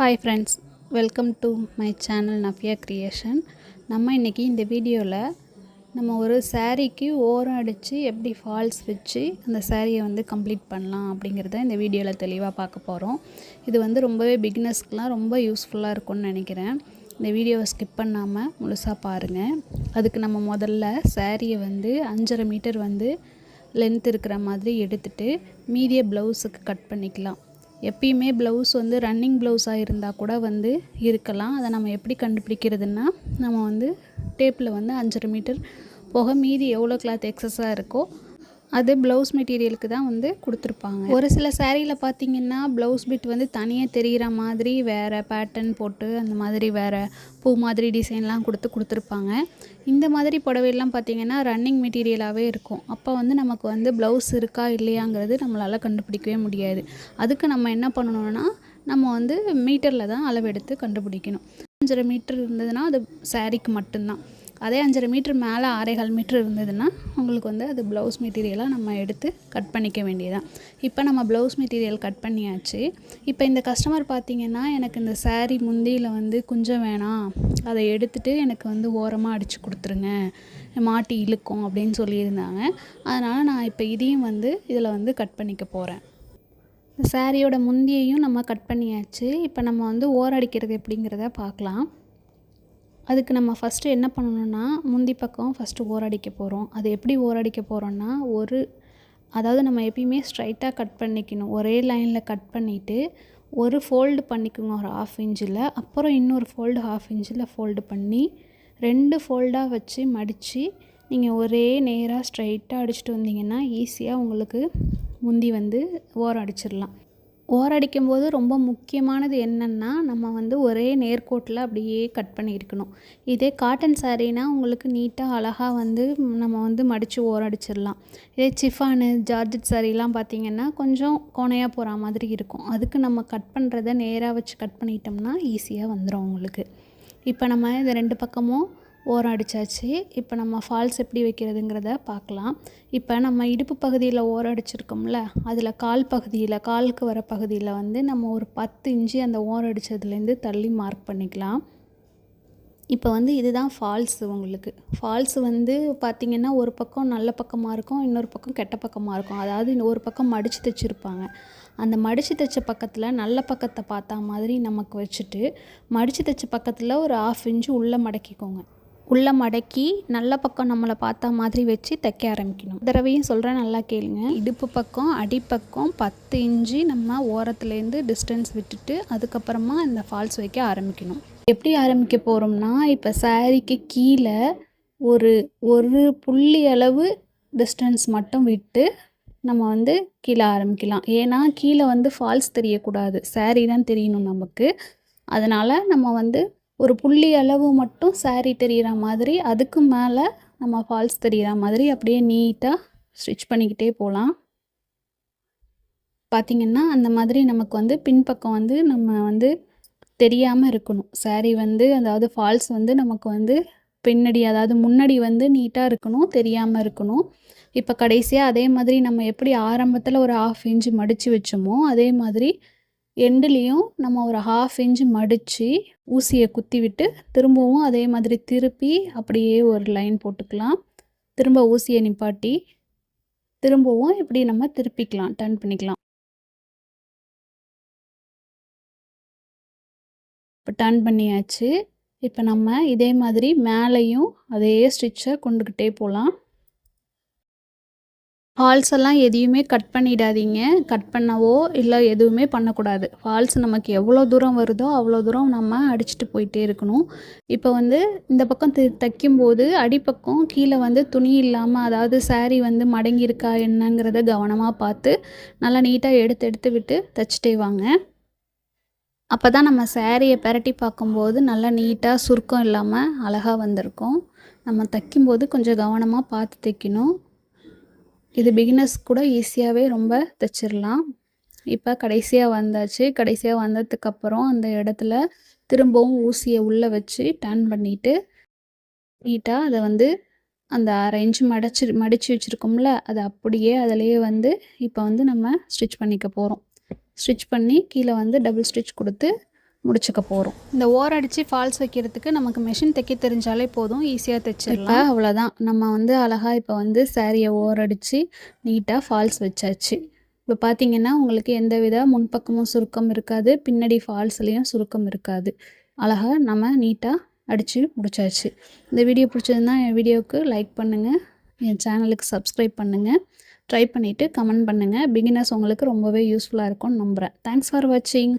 Hi friends welcome to my channel Nafiya creation நம்ம இன்றைக்கி இந்த வீடியோவில் நம்ம ஒரு சாரீக்கு ஓரம் அடித்து எப்படி ஃபால்ஸ் வச்சு அந்த சாரியை வந்து கம்ப்ளீட் பண்ணலாம் அப்படிங்கிறத இந்த வீடியோவில் தெளிவாக பார்க்க போகிறோம் இது வந்து ரொம்பவே பிகினர்ஸ்க்கெலாம் ரொம்ப யூஸ்ஃபுல்லாக இருக்கும்னு நினைக்கிறேன். இந்த வீடியோவை ஸ்கிப் பண்ணாமல் முழுசாக பாருங்கள் அதுக்கு நம்ம முதல்ல சாரியை வந்து அஞ்சரை மீட்டர் வந்து லென்த் இருக்கிற மாதிரி எடுத்துகிட்டு மீதியை ப்ளவுஸுக்கு கட் பண்ணிக்கலாம். எப்பயுமே ப்ளவுஸ் வந்து ரன்னிங் ப்ளவுஸாக இருந்தால் கூட வந்து இருக்கலாம். அதை நம்ம எப்படி கண்டுபிடிக்கிறதுனா நம்ம வந்து டேப்பில் வந்து அஞ்சரை மீட்டர் போக மீதி எவ்வளோ கிளாத் எக்ஸஸாக இருக்கோ அது ப்ளவுஸ் மெட்டீரியலுக்கு தான் வந்து கொடுத்துருப்பாங்க. ஒரு சில சேரீயில் பார்த்தீங்கன்னா ப்ளவுஸ் பிட் வந்து தனியாக தெரிகிற மாதிரி வேறு பேட்டர்ன் போட்டு அந்த மாதிரி வேறு பூ மாதிரி டிசைன்லாம் கொடுத்து கொடுத்துருப்பாங்க. இந்த மாதிரி புடவையெல்லாம் பார்த்தீங்கன்னா ரன்னிங் மெட்டீரியலாகவே இருக்கும். அப்போ வந்து நமக்கு வந்து ப்ளவுஸ் இருக்கா இல்லையாங்கிறது நம்மளால் கண்டுபிடிக்கவே முடியாது. அதுக்கு நம்ம என்ன பண்ணணும்னா நம்ம வந்து மீட்டரில் தான் அளவெடுத்து கண்டுபிடிக்கணும். அஞ்சரை மீட்டர் இருந்ததுன்னா அது சாரீக்கு மட்டும்தான். அதே அஞ்சரை மீட்ரு மேலே ஆறேகால் மீட்ரு இருந்ததுன்னா உங்களுக்கு வந்து அது ப்ளவுஸ் மெட்டீரியலாக நம்ம எடுத்து கட் பண்ணிக்க வேண்டியதான் இப்போ நம்ம ப்ளவுஸ் மெட்டீரியல் கட் பண்ணியாச்சு. இப்போ இந்த கஸ்டமர் பார்த்திங்கன்னா எனக்கு இந்த சாரீ முந்தியில் வந்து குஞ்சம் வேணாம். அதை எடுத்துகிட்டு எனக்கு வந்து ஓரமாக அடித்து கொடுத்துருங்க. மாட்டி இழுக்கும் அப்படின்னு சொல்லியிருந்தாங்க. அதனால் நான் இப்போ இதையும் வந்து இதில் வந்து கட் பண்ணிக்க போகிறேன் இந்த சாரியோட முந்தியையும் நம்ம கட் பண்ணியாச்சு. இப்போ நம்ம வந்து ஓரடிக்கிறது எப்படிங்கிறத பார்க்கலாம். அதுக்கு நம்ம ஃபஸ்ட்டு என்ன பண்ணணும்னா முந்தி பக்கம் ஃபஸ்ட்டு ஓரடிக்க போகிறோம் அது எப்படி ஓரடிக்க போகிறோன்னா ஒரு அதாவது நம்ம எப்பயுமே ஸ்ட்ரைட்டாக கட் பண்ணிக்கணும். ஒரே லைனில் கட் பண்ணிவிட்டு ஒரு ஃபோல்டு பண்ணிக்கோங்க ஒரு ஆஃப் இன்ச்சில் அப்புறம் இன்னொரு ஃபோல்டு ஹாஃப் இன்ச்சில் ஃபோல்டு பண்ணி ரெண்டு ஃபோல்டாக வச்சு மடித்து நீங்கள் ஒரே நேராக ஸ்ட்ரைட்டாக அடிச்சுட்டு வந்தீங்கன்னா ஈஸியாக உங்களுக்கு முந்தி வந்து ஓரம் அடிச்சிடலாம். ஓரடிக்கும் போது ரொம்ப முக்கியமானது என்னென்னா நம்ம வந்து ஒரே நேர்கோட்டில் அப்படியே கட் பண்ணியிருக்கணும். இதே காட்டன் சாரீனா உங்களுக்கு நீட்டாக அழகாக வந்து நம்ம வந்து மடித்து ஓரடிச்சிடலாம். இதே சிஃபானு ஜார்ஜட் சாரீலாம் பார்த்திங்கன்னா கொஞ்சம் கோணையாக போகிற மாதிரி இருக்கும். அதுக்கு நம்ம கட் பண்ணுறத நேராக வச்சு கட் பண்ணிட்டோம்னா ஈஸியாக வந்துடும் உங்களுக்கு. இப்போ நம்ம இந்த ரெண்டு பக்கமும் ஓரம் அடித்தாச்சு இப்போ நம்ம ஃபால்ஸ் எப்படி வைக்கிறதுங்கிறத பார்க்கலாம். இப்போ நம்ம இடுப்பு பகுதியில் ஓரம் அடிச்சிருக்கோம்ல அதில் கால் பகுதியில் காலுக்கு வர பகுதியில் வந்து நம்ம ஒரு பத்து இன்ச்சு அந்த ஓரம் அடித்ததுலேருந்து தள்ளி மார்க் பண்ணிக்கலாம். இப்போ வந்து இதுதான் ஃபால்ஸ் உங்களுக்கு. ஃபால்ஸ் வந்து பார்த்திங்கன்னா ஒரு பக்கம் நல்ல பக்கமாக இருக்கும் இன்னொரு பக்கம் கெட்ட பக்கமாக இருக்கும். அதாவது ஒரு பக்கம் மடித்து தைச்சிருப்பாங்க. அந்த மடித்து தைச்ச பக்கத்தில் நல்ல பக்கத்தை பார்த்தா மாதிரி நமக்கு வச்சுட்டு மடித்து தைச்ச பக்கத்தில் ஒரு ஆஃப் இன்ச்சு உள்ளே மடக்கிக்கோங்க. உள்ளே மடக்கி நல்ல பக்கம் நம்மளை பார்த்தா மாதிரி வச்சு தைக்க ஆரம்பிக்கணும். தடவையும் சொல்கிறேன் நல்லா கேளுங்க. இடுப்பு பக்கம் அடிப்பக்கம் பத்து இன்ச்சு நம்ம ஓரத்துலேருந்து டிஸ்டன்ஸ் விட்டுட்டு அதுக்கப்புறமா இந்த ஃபால்ஸ் வைக்க ஆரம்பிக்கணும். எப்படி ஆரம்பிக்க போகிறோம்னா இப்போ சாரிக்கு கீழே ஒரு ஒரு புள்ளி அளவு டிஸ்டன்ஸ் மட்டும் விட்டு நம்ம வந்து கீழே ஆரம்பிக்கலாம். ஏன்னா கீழே வந்து ஃபால்ஸ் தெரியக்கூடாது. சாரீ தான் தெரியணும் நமக்கு. அதனால் நம்ம வந்து ஒரு புள்ளி அளவு மட்டும் சாரீ தெரிகிற மாதிரி அதுக்கு மேலே நம்ம ஃபால்ஸ் தெரிகிற மாதிரி அப்படியே நீட்டாக ஸ்டிச் பண்ணிக்கிட்டே போகலாம் பார்த்திங்கன்னா அந்த மாதிரி நமக்கு வந்து பின்பக்கம் வந்து நம்ம வந்து தெரியாமல் இருக்கணும். சாரீ வந்து அதாவது ஃபால்ஸ் வந்து நமக்கு வந்து பின்னாடி அதாவது முன்னாடி வந்து நீட்டாக இருக்கணும் தெரியாமல் இருக்கணும். இப்போ கடைசியாக அதே மாதிரி நம்ம எப்படி ஆரம்பத்தில் ஒரு ஹாஃப் இன்ச்சு மடித்து வச்சோமோ அதே மாதிரி எண்டுலேயும் நம்ம ஒரு ஹாஃப் இன்ச்சு மடித்து ஊசியை குத்திவிட்டு திரும்பவும் அதே மாதிரி திருப்பி அப்படியே ஒரு லைன் போட்டுக்கலாம். திரும்ப ஊசியை நிப்பாட்டி திரும்பவும் இப்படி நம்ம திருப்பிக்கலாம் டர்ன் பண்ணிக்கலாம். இப்போ டர்ன் பண்ணியாச்சு. இப்போ நம்ம இதே மாதிரி மேலேயும் அதே ஸ்டிச்சை கொண்டுக்கிட்டே போகலாம். ஃபால்ஸ் எல்லாம் எதையுமே கட் பண்ணிடாதீங்க. கட் பண்ணவோ இல்லை எதுவுமே பண்ணக்கூடாது. ஃபால்ஸ் நமக்கு எவ்வளோ தூரம் வருதோ அவ்வளோ தூரம் நம்ம அடிச்சுட்டு போயிட்டே இருக்கணும். இப்போ வந்து இந்த பக்கம் தி தைக்கும்போது அடிப்பக்கம் கீழே வந்து துணி இல்லாமல் அதாவது சாரீ வந்து மடங்கியிருக்கா என்னங்கிறத கவனமாக பார்த்து நல்லா நீட்டாக எடுத்து எடுத்து விட்டு தைச்சிட்டே வாங்க. அப்போ தான் நம்ம சேரீயை பரட்டி பார்க்கும்போது நல்லா நீட்டாக சுருக்கம் இல்லாமல் அழகாக வந்திருக்கும். நம்ம தைக்கும்போது கொஞ்சம் கவனமாக பார்த்து தைக்கணும். இது பிகினர்ஸ் கூட ஈஸியாகவே ரொம்ப தைச்சிடலாம் இப்போ கடைசியாக வந்தாச்சு. கடைசியாக வந்ததுக்கப்புறம் அந்த இடத்துல திரும்பவும் ஊசியை உள்ளே வச்சு டர்ன் பண்ணிவிட்டு நீட்டாக அதை வந்து அந்த அரை இன்ச்சு மடிச்சு மடித்து வச்சுருக்கோம்ல அதை அப்படியே அதிலேயே வந்து இப்போ வந்து நம்ம ஸ்டிச் பண்ணிக்க போகிறோம் ஸ்டிச் பண்ணி கீழே வந்து டபுள் ஸ்டிச் கொடுத்து முடிச்சுக்க போகிறோம் இந்த ஓர் அடித்து ஃபால்ஸ் வைக்கிறதுக்கு நமக்கு மெஷின் தைக்க தெரிஞ்சாலே போதும். ஈஸியாக தைச்சிடலாம். அவ்வளோதான் நம்ம வந்து அழகாக இப்போ வந்து சாரியை ஓர் அடித்து நீட்டாக ஃபால்ஸ் வச்சாச்சு. இப்போ பார்த்தீங்கன்னா உங்களுக்கு எந்த வித முன்பக்கமும் சுருக்கம் இருக்காது. பின்னாடி ஃபால்ஸ்லேயும் சுருக்கம் இருக்காது. அழகாக நம்ம நீட்டாக அடித்து முடிச்சாச்சு. இந்த வீடியோ பிடிச்சதுன்னா என் வீடியோவுக்கு லைக் பண்ணுங்கள் என் சேனலுக்கு சப்ஸ்கிரைப் பண்ணுங்கள் ட்ரை பண்ணிவிட்டு கமெண்ட் பண்ணுங்கள் பிகினர்ஸ் உங்களுக்கு ரொம்பவே யூஸ்ஃபுல்லாக இருக்கும்னு நம்புகிறேன் தேங்க்ஸ் ஃபார் வாட்சிங்